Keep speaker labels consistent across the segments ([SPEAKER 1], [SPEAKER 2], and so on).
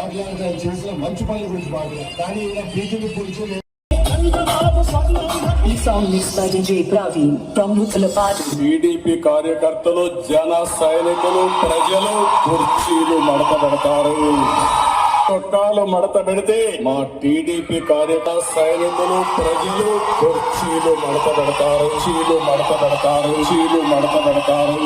[SPEAKER 1] మాట్లాడుతూ ఆయన చేసిన మంచి పనుల గురించి మాట్లాడారు కానీ ఈయన బీజేపీ పోలీసులు
[SPEAKER 2] ఈ సాంగ్ మిక్స్ బై.
[SPEAKER 3] టీడీపీ కార్యకర్తలు జన సైనికులు ప్రజలు కుర్చీలు మడత పెడతారు. చొక్కాలు మడత పెడితే మా టీడీపీ కార్యకర్త సైనికులు ప్రజలు కుర్చీలు మడత పెడతారు. చీలు మడత పెడతారు. చీలు మడత పెడతారు.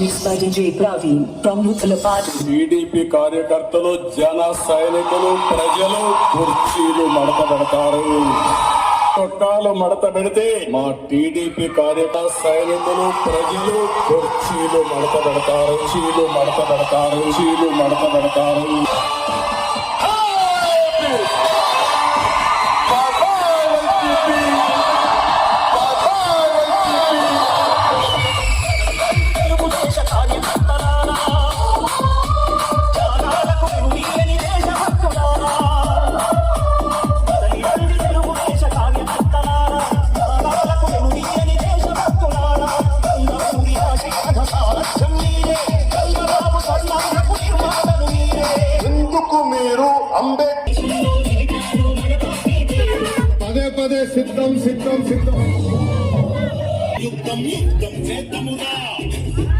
[SPEAKER 2] ఈ
[SPEAKER 3] టీడీపీ కార్యకర్తలు జన సైనికులు ప్రజలు కుర్చీలు మడత పెడతారు చొక్కాలు మడత పెడితే మా టీడీపీ కార్యకర్త సైనికులు ప్రజలు కుర్చీలు మడత పెడతారు చీలు మడత పెడతారు చీలు మడత పెడతారు
[SPEAKER 1] ఎందుకు మీరు అంబేద్కర్ పదే పదే సిద్ధం సిద్ధం సిద్ధం.
[SPEAKER 4] యుద్ధం యుద్ధం చేద్దామురా.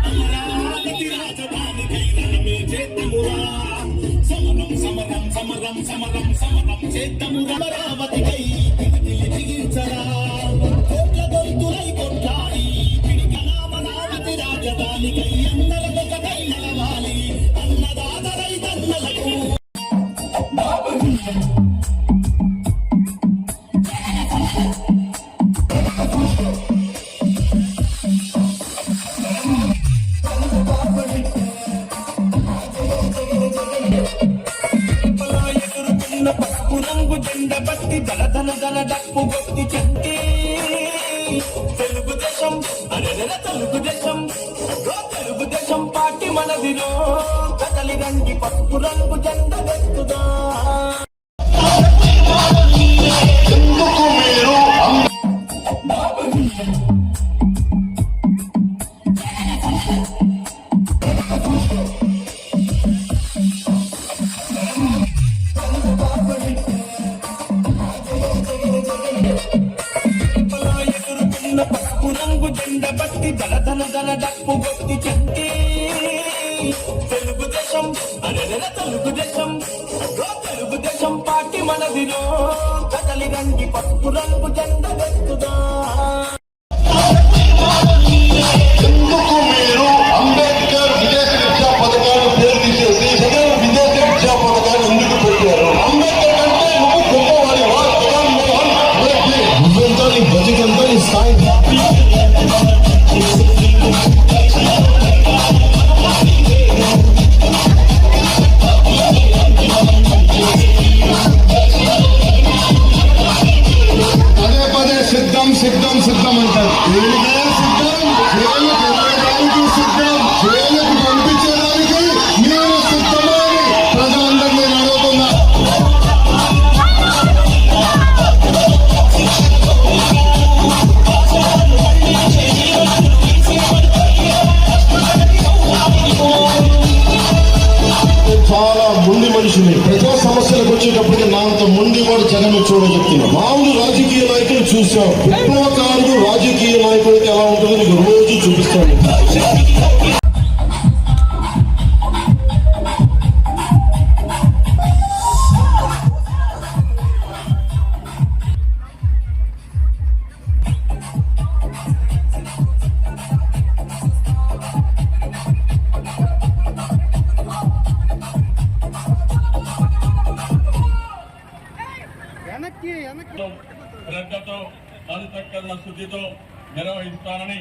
[SPEAKER 4] అమరావతి రాజధానికై చేద్దామురా సమరం సమరం సమరం సమరం సమరం చేద్దాము అమరావతికై జెండ బట్టి దళ డప్పు కొట్టి చెట్టి తెలుగుదేశం అరెర తెలుగుదేశం తెలుగుదేశం పార్టీ మనదిలో. కదలి రండి పసుపు రంగు జెండ దేశం పాటి మనదిలో కదలి రంగి పసుపు రంగు జెండ వెత్తుదా
[SPEAKER 3] శ్రద్ధతో అంతఃకరణ శుద్ధితో నిర్వహిస్తానని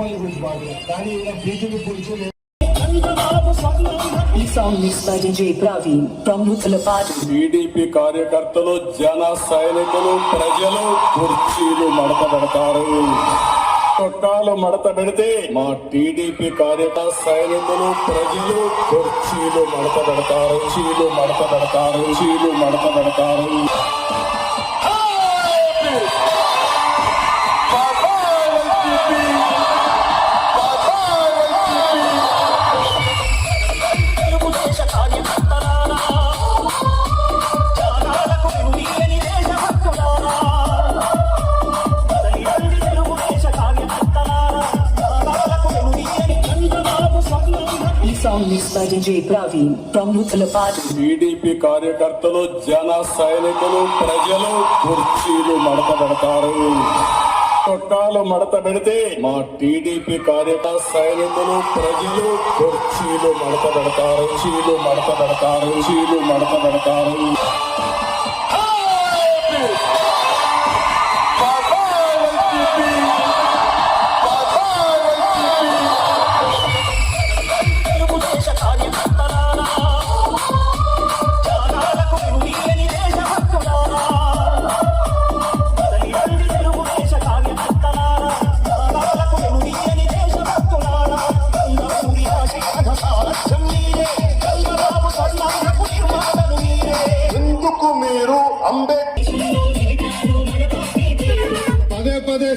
[SPEAKER 1] చేసిన గురించి బాగా కానీ ఈయన బీజేపీ గురించి
[SPEAKER 2] ఈ song mix by DJ Praveen from
[SPEAKER 3] TDP కార్యకర్తలు జన సైనికులు ప్రజలు కుర్చీలు మడత పెడతారు. చొక్కాలు మడత పెడితే మా టీడీపీ కార్యకర్త సైనికులు ప్రజలు కుర్చీలు మడత పెడతారు. చీలు మడత పెడతారు. చీలు మడత పెడతారు.
[SPEAKER 2] సాంగ్
[SPEAKER 3] టీడీపీ కార్యకర్తలు జన సైనికులు ప్రజలు కుర్చీలు మడత పెడతారు చొక్కాలు మడత పెడితే మా టీడీపీ కార్యకర్త సైనికులు ప్రజలు కుర్చీలు మడత పెడతారు చీలు మడత పెడతారు చీలు మడత పెడతారు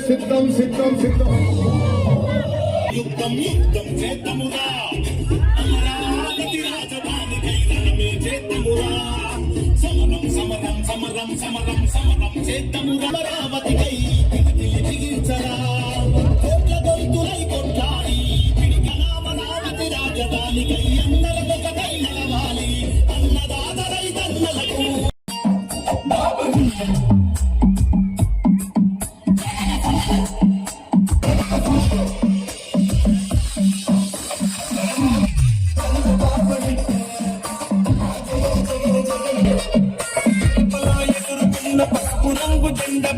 [SPEAKER 1] సిద్ధం సిద్ధం సిద్ధం.
[SPEAKER 4] యుద్ధం యుద్ధం చేద్దామురా. అమరావతి రాజధానికై రణమే చేద్దామురా. సమరం సమరం సమరం సమరం సమరం చేద్దామురా. అమరావతికై పిడికిలి బిగించరా కోట్ల గొంతులై కొట్లాడి పిడికల అమరావతి రాజధానికై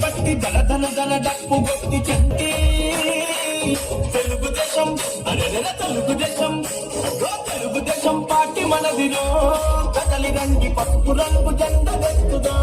[SPEAKER 4] బట్టి దళదల దళ డప్పు కొట్టి చెట్టి తెలుగుదేశం అరెరెర తెలుగుదేశం తెలుగుదేశం పార్టీ మనదిలో. కదలి రంగి పసుపు రంగు జెండ వెక్కుదా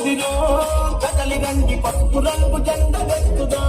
[SPEAKER 4] ఉన్నదిరో కదలి రంగి పసుపు రంగు జెండ
[SPEAKER 1] వెత్తుదా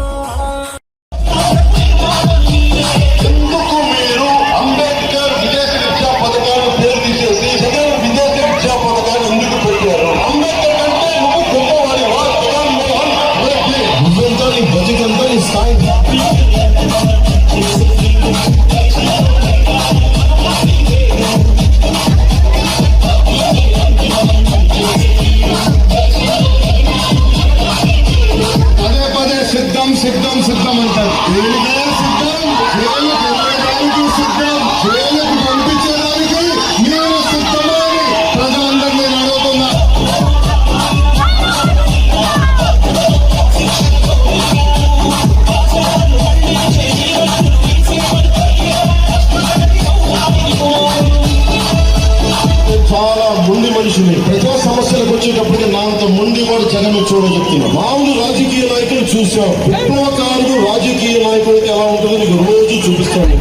[SPEAKER 1] సందర్భంలో చెప్తున్నా. మామూలు రాజకీయ నాయకులు చూసాం. విప్లవకారుడు రాజకీయ నాయకుడికి ఎలా ఉంటుందో నీకు రోజు చూపిస్తాను.